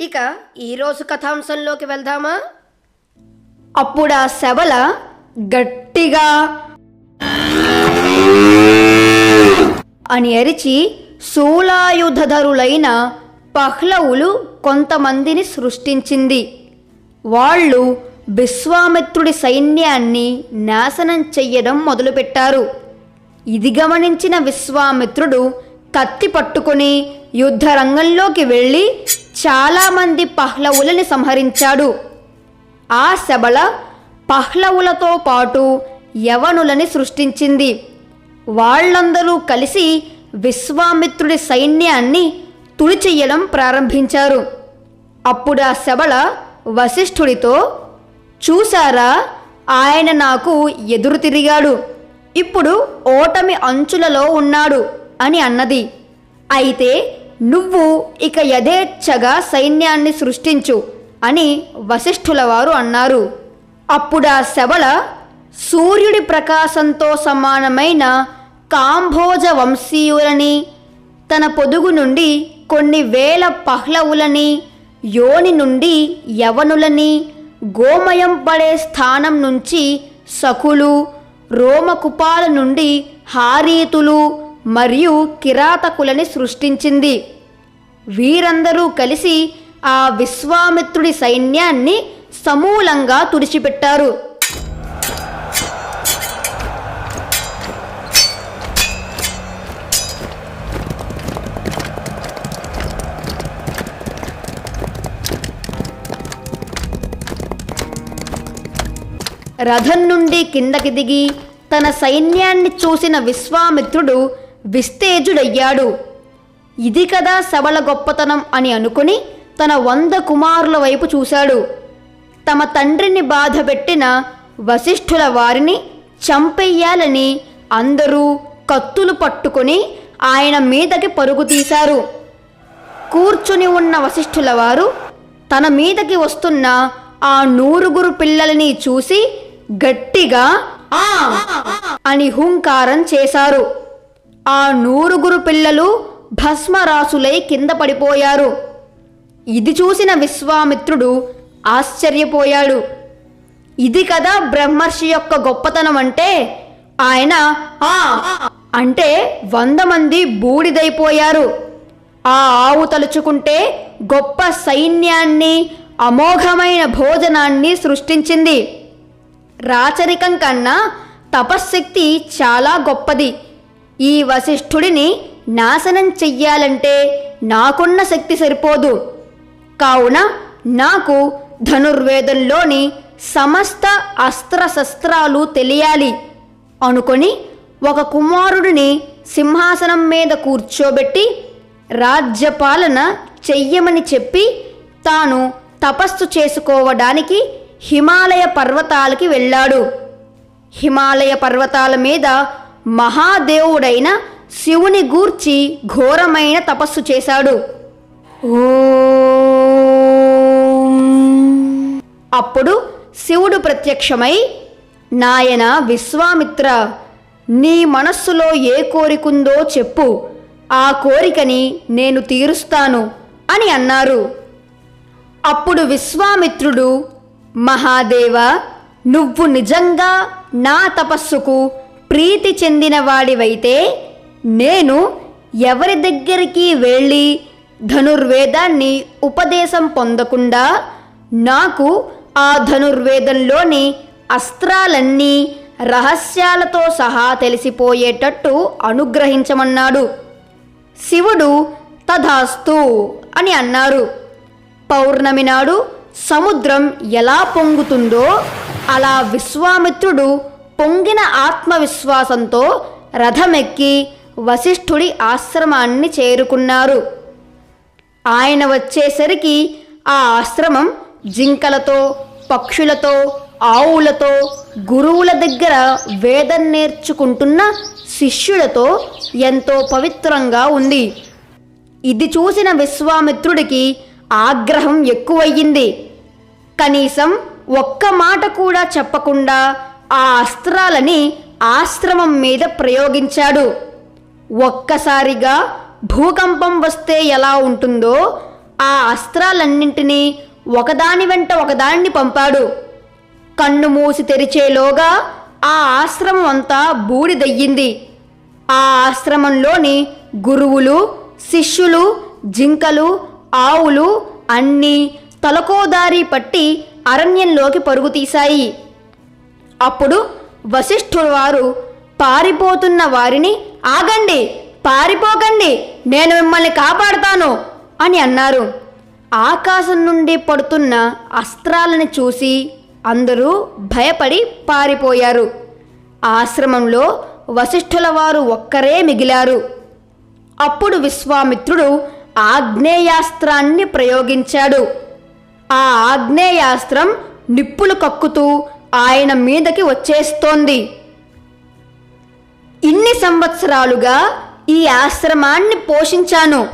ఇక ఈరోజు కథాంశంలోకి వెళ్దామా? అప్పుడు ఆ శబల గట్టిగా అని అరిచి శూలాయుధరులైన పహ్లవులు కొంతమందిని సృష్టించింది. వాళ్ళు విశ్వామిత్రుడి సైన్యాన్ని నాశనం చెయ్యడం మొదలుపెట్టారు. ఇది గమనించిన విశ్వామిత్రుడు కత్తి పట్టుకుని యుద్ధ రంగంలోకి వెళ్ళి చాలామంది పహ్లవులని సంహరించాడు. ఆ శబల పహ్లవులతో పాటు యవనులని సృష్టించింది. వాళ్ళందరూ కలిసి విశ్వామిత్రుడి సైన్యాన్ని తుడిచెయ్యడం ప్రారంభించారు. అప్పుడు ఆ శబల వశిష్ఠుడితో చూశారా ఆయన నాకు ఎదురు తిరిగాడు. ఇప్పుడు ఓటమి అంచులలో ఉన్నాడు అని అన్నది. అయితే నువ్వు ఇక యథేచ్ఛగా సైన్యాన్ని సృష్టించు అని వశిష్ఠుల వారు అన్నారు. అప్పుడా ఆ శబల సూర్యుడి ప్రకాశంతో సమానమైన కాంభోజ వంశీయులని తన పొదుగు నుండి కొన్ని వేల పహ్లవులని యోని నుండి యవనులని గోమయం పడే స్థానం నుంచి సకులు రోమకుపాల నుండి హారీతులు మరియు కిరాతకులని సృష్టించింది. వీరందరూ కలిసి ఆ విశ్వామిత్రుడి సైన్యాన్ని సమూలంగా తుడిచిపెట్టారు. రథం నుండి కిందకి దిగి తన సైన్యాన్ని చూసిన విశ్వామిత్రుడు విస్తేజుడయ్యాడు. ఇది కదా సబల గొప్పతనం అని అనుకుని తన వంద కుమారుల వైపు చూశాడు. తమ తండ్రిని బాధపెట్టిన వశిష్ఠుల వారిని చంపెయ్యాలని అందరూ కత్తులు పట్టుకొని ఆయన మీదకి పరుగు తీశారు. కూర్చుని ఉన్న వశిష్ఠుల వారు తన మీదకి వస్తున్న ఆ నూరుగురు పిల్లలని చూసి గట్టిగా అని హుంకారం చేశారు. ఆ నూరుగురు పిల్లలు భస్మరాసులై కింద పడిపోయారు. ఇది చూసిన విశ్వామిత్రుడు ఆశ్చర్యపోయాడు. ఇది కదా బ్రహ్మర్షి యొక్క గొప్పతనం అంటే ఆయన "ఆ!" అంటే వంద మంది బూడిదైపోయారు. ఆ ఆవు తలుచుకుంటే గొప్ప సైన్యాన్ని అమోఘమైన భోజనాన్ని సృష్టించింది. రాచరికం కన్నా తపశ్శక్తి చాలా గొప్పది. ఈ వశిష్ఠుడిని నాశనం చెయ్యాలంటే నాకున్న శక్తి సరిపోదు. కావున నాకు ధనుర్వేదంలోని సమస్త అస్త్రశస్త్రాలు తెలియాలి. అనుకొని ఒక కుమారుడిని సింహాసనం మీద కూర్చోబెట్టి రాజ్యపాలన చెయ్యమని చెప్పి తాను తపస్సు చేసుకోవడానికి హిమాలయ పర్వతాలకి వెళ్ళాడు. హిమాలయ పర్వతాల మీద మహాదేవుడైన శివుని గూర్చి ఘోరమైన తపస్సు చేశాడు. అప్పుడు శివుడు ప్రత్యక్షమై నాయన విశ్వామిత్ర నీ మనస్సులో ఏ కోరికుందో చెప్పు. ఆ కోరికని నేను తీరుస్తాను అని అన్నారు. అప్పుడు విశ్వామిత్రుడు మహాదేవ నువ్వు నిజంగా నా తపస్సుకు ప్రీతి చెందినవాడివైతే నేను ఎవరి దగ్గరికి వెళ్ళి ధనుర్వేదాన్ని ఉపదేశం పొందకుండా నాకు ఆ ధనుర్వేదంలోని అస్త్రాలన్నీ రహస్యాలతో సహా తెలిసిపోయేటట్టు అనుగ్రహించమన్నాడు. శివుడు తథాస్తు అని అన్నారు. పౌర్ణమి నాడు సముద్రం ఎలా పొంగుతుందో అలా విశ్వామిత్రుడు పొంగిన ఆత్మవిశ్వాసంతో రథమెక్కి వశిష్ఠుడి ఆశ్రమాన్ని చేరుకున్నారు. ఆయన వచ్చేసరికి ఆ ఆశ్రమం జింకలతో పక్షులతో ఆవులతో గురువుల దగ్గర వేదం నేర్చుకుంటున్న శిష్యులతో ఎంతో పవిత్రంగా ఉంది. ఇది చూసిన విశ్వామిత్రుడికి ఆగ్రహం ఎక్కువయ్యింది. కనీసం ఒక్క మాట కూడా చెప్పకుండా ఆ అస్త్రాలని ఆశ్రమం మీద ప్రయోగించాడు. ఒక్కసారిగా భూకంపం వస్తే ఎలా ఉంటుందో ఆ అస్త్రాలన్నింటినీ ఒకదాని వెంట ఒకదాన్ని పంపాడు. కన్ను మూసి తెరిచేలోగా ఆ ఆశ్రమం అంతా బూడిదయ్యింది. ఆ ఆశ్రమంలోని గురువులు శిష్యులు జింకలు ఆవులు అన్నీ తలకోదారి పట్టి అరణ్యంలోకి పరుగు తీశాయి అప్పుడు వశిష్ఠుడు వారు పారిపోతున్న వారిని ఆగండి పారిపోకండి నేను మిమ్మల్ని కాపాడుతాను అని అన్నారు. ఆకాశం నుండి పడుతున్న అస్త్రాలను చూసి అందరూ భయపడి పారిపోయారు. ఆశ్రమంలో వశిష్ఠుల వారు ఒక్కరే మిగిలారు. అప్పుడు విశ్వామిత్రుడు ఆగ్నేయాస్త్రాన్ని ప్రయోగించాడు. ఆ ఆగ్నేయాస్త్రం నిప్పులు కక్కుతూ ఆయన మీదకి వచ్చేస్తోంది. ఇన్ని సంవత్సరాలుగా ఈ ఆశ్రమాన్ని పోషించాను.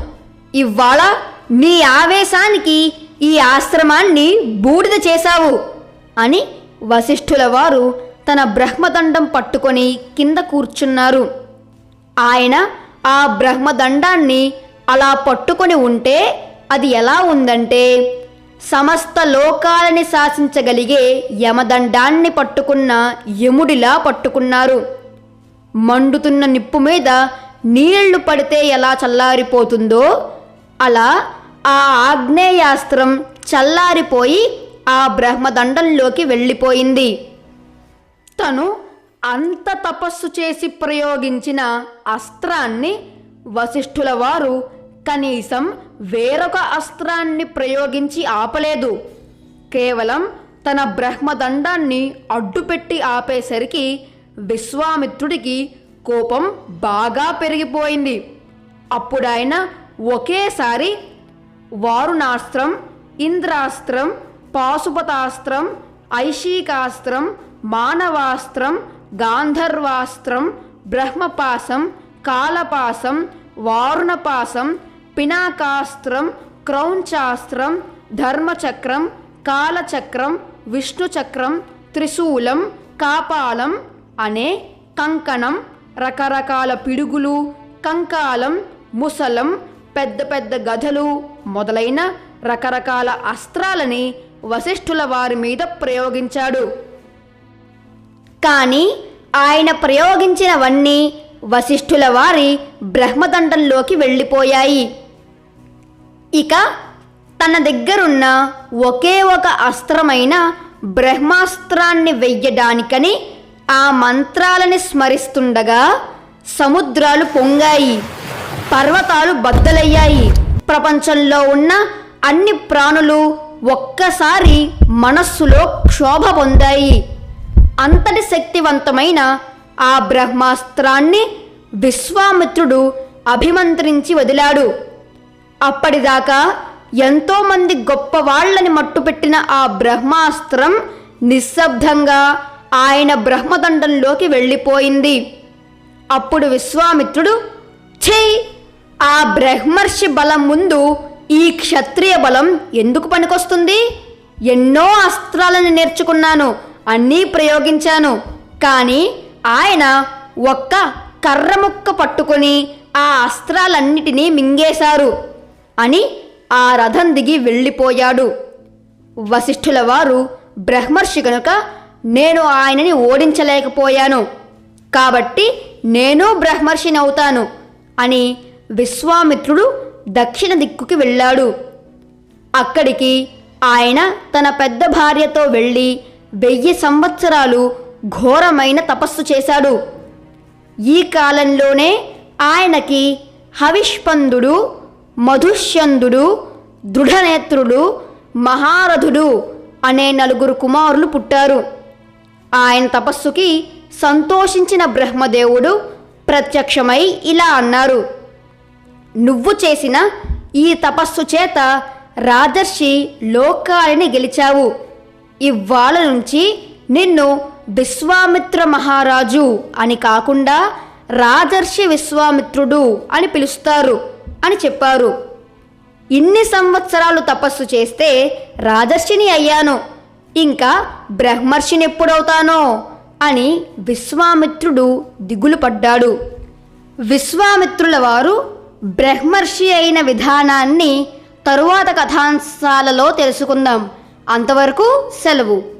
ఇవాళ నీ ఆవేశానికి ఈ ఆశ్రమాన్ని బూడిద చేశావు అని వశిష్ఠుల వారు తన బ్రహ్మదండం పట్టుకొని కింద కూర్చున్నారు. ఆయన ఆ బ్రహ్మదండాన్ని అలా పట్టుకొని ఉంటే అది ఎలా ఉందంటే సమస్త లోకాలని శాసించగలిగే యమదండాన్ని పట్టుకున్న యముడిలా పట్టుకున్నారు. మండుతున్న నిప్పు మీద నీళ్ళు పడితే ఎలా చల్లారిపోతుందో అలా ఆ ఆగ్నేయాస్త్రం చల్లారిపోయి ఆ బ్రహ్మదండంలోకి వెళ్ళిపోయింది. తను అంత తపస్సు చేసి ప్రయోగించిన అస్త్రాన్ని వశిష్ఠుల వారు కనీసం వేరొక అస్త్రాన్ని ప్రయోగించి ఆపలేదు. కేవలం తన బ్రహ్మదండాన్ని అడ్డుపెట్టి ఆపేసరికి విశ్వామిత్రుడికి కోపం బాగా పెరిగిపోయింది. అప్పుడాయన ఒకేసారి వారుణాస్త్రం ఇంద్రాస్త్రం పాశుపతాస్త్రం ఐశీకాస్త్రం మానవాస్త్రం గాంధర్వాస్త్రం బ్రహ్మపాసం కాలపాసం వారుణపాసం పినాకాస్త్రం క్రౌంచాస్త్రం ధర్మచక్రం కాలచక్రం విష్ణుచక్రం త్రిశూలం కాపాలం అనే కంకణం రకరకాల పిడుగులు కంకాలం ముసలం పెద్ద పెద్ద గదలు మొదలైన రకరకాల అస్త్రాలని వశిష్ఠుల వారి మీద ప్రయోగించాడు. కానీ ఆయన ప్రయోగించినవన్నీ వశిష్ఠుల వారి బ్రహ్మదండంలోకి వెళ్ళిపోయాయి. ఇక తన దగ్గరున్న ఒకే ఒక అస్త్రమైన బ్రహ్మాస్త్రాన్ని వెయ్యడానికని ఆ మంత్రాలని స్మరిస్తుండగా సముద్రాలు పొంగాయి పర్వతాలు బద్దలయ్యాయి. ప్రపంచంలో ఉన్న అన్ని ప్రాణులు ఒక్కసారి మనస్సులో క్షోభ పొందాయి. అంతటి శక్తివంతమైన ఆ బ్రహ్మాస్త్రాన్ని విశ్వామిత్రుడు అభిమంత్రించి వదిలాడు. అప్పటిదాకా ఎంతోమంది గొప్ప వాళ్ళని మట్టుపెట్టిన ఆ బ్రహ్మాస్త్రం నిశ్శబ్దంగా ఆయన బ్రహ్మదండంలోకి వెళ్ళిపోయింది. అప్పుడు విశ్వామిత్రుడు ఛీ! ఆ బ్రహ్మర్షి బలం ముందు ఈ క్షత్రియ బలం ఎందుకు పనికొస్తుంది? ఎన్నో అస్త్రాలను నేర్చుకున్నాను అన్నీ ప్రయోగించాను. కానీ ఆయన ఒక్క కర్ర ముక్క పట్టుకొని ఆ అస్త్రాలన్నిటినీ మింగేశారు. అని ఆ రథం దిగి వెళ్ళిపోయాడు. వశిష్ఠుల వారు బ్రహ్మర్షి కనుక నేను ఆయనని ఓడించలేకపోయాను కాబట్టి నేను బ్రహ్మర్షిని అవుతాను అని విశ్వామిత్రుడు దక్షిణ దిక్కుకి వెళ్ళాడు. అక్కడికి ఆయన తన పెద్ద భార్యతో వెళ్ళి వెయ్యి సంవత్సరాలు ఘోరమైన తపస్సు చేశాడు. ఈ కాలంలోనే ఆయనకి హవిష్పందుడు మధుష్యందుడు దృఢనేత్రుడు మహారథుడు అనే నలుగురు కుమారులు పుట్టారు. ఆయన తపస్సుకి సంతోషించిన బ్రహ్మదేవుడు ప్రత్యక్షమై ఇలా అన్నారు. నువ్వు చేసిన ఈ తపస్సు చేత రాజర్షి లోకాలని గెలిచావు. ఇవాళ నుంచి నిన్ను విశ్వామిత్ర మహారాజు అని కాకుండా రాజర్షి విశ్వామిత్రుడు అని పిలుస్తారు. అని చెప్పారు. ఇన్ని సంవత్సరాలు తపస్సు చేస్తే రాజర్షిని అయ్యాను. ఇంకా బ్రహ్మర్షిని ఎప్పుడవుతానో అని విశ్వామిత్రుడు దిగులు పడ్డాడు. విశ్వామిత్రుల వారు బ్రహ్మర్షి అయిన విధానాన్ని తరువాత కథాంశాలలో తెలుసుకుందాం. అంతవరకు సెలవు.